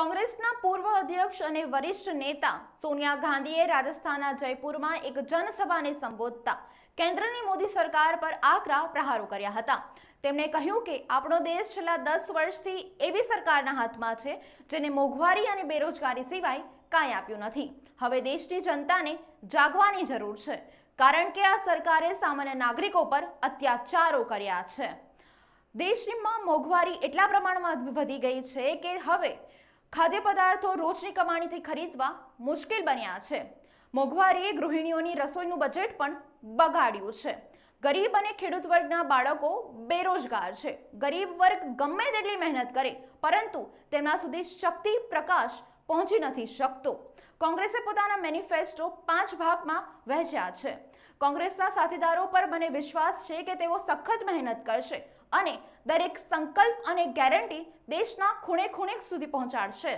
કોંગ્રેસના પૂર્વ અધ્યક્ષ અને વરિષ્ઠ નેતા સોનિયા ગાંધીએ રાજસ્થાનના જયપુરમાં એક જનસભાને સંબોધતા કેન્દ્રની મોદી સરકાર પર આકરા પ્રહારો કર્યા હતા. તેમણે કહ્યું કે આપણો દેશ છેલ્લા દસ વર્ષથી એવી સરકારના હાથમાં છે જેને મોંઘવારી અને બેરોજગારી સિવાય કાંઈ આપ્યું નથી. હવે દેશની જનતાને જાગવાની જરૂર છે, કારણ કે આ સરકારે સામાન્ય નાગરિકો પર અત્યાચારો કર્યા છે. દેશમાં મોંઘવારી એટલા પ્રમાણમાં વધી ગઈ છે કે હવે ખાદ્ય પદાર્થો રોજની કમાણીથી ખરીદવા મુશ્કેલ બન્યા છે. મોંઘવારીએ ગૃહિણીઓની રસોઈનું બજેટ પણ બગાડ્યું છે. ગરીબ અને ખેડૂત વર્ગના બાળકો બેરોજગાર છે. ગરીબ વર્ગ ગમે તેટલી મહેનત કરે, પરંતુ તેમના સુધી શક્તિ, પ્રકાશ પહોંચી નથી શકતો. કોંગ્રેસે પોતાના મેનિફેસ્ટો પાંચ ભાગમાં વહેંચ્યા છે. કોંગ્રેસના સાથીદારો પર મને વિશ્વાસ છે કે તેઓ સખત મહેનત કરશે અને દરેક સંકલ્પ અને ગેરંટી દેશના ખૂણે ખૂણે સુધી પહોંચાડશે.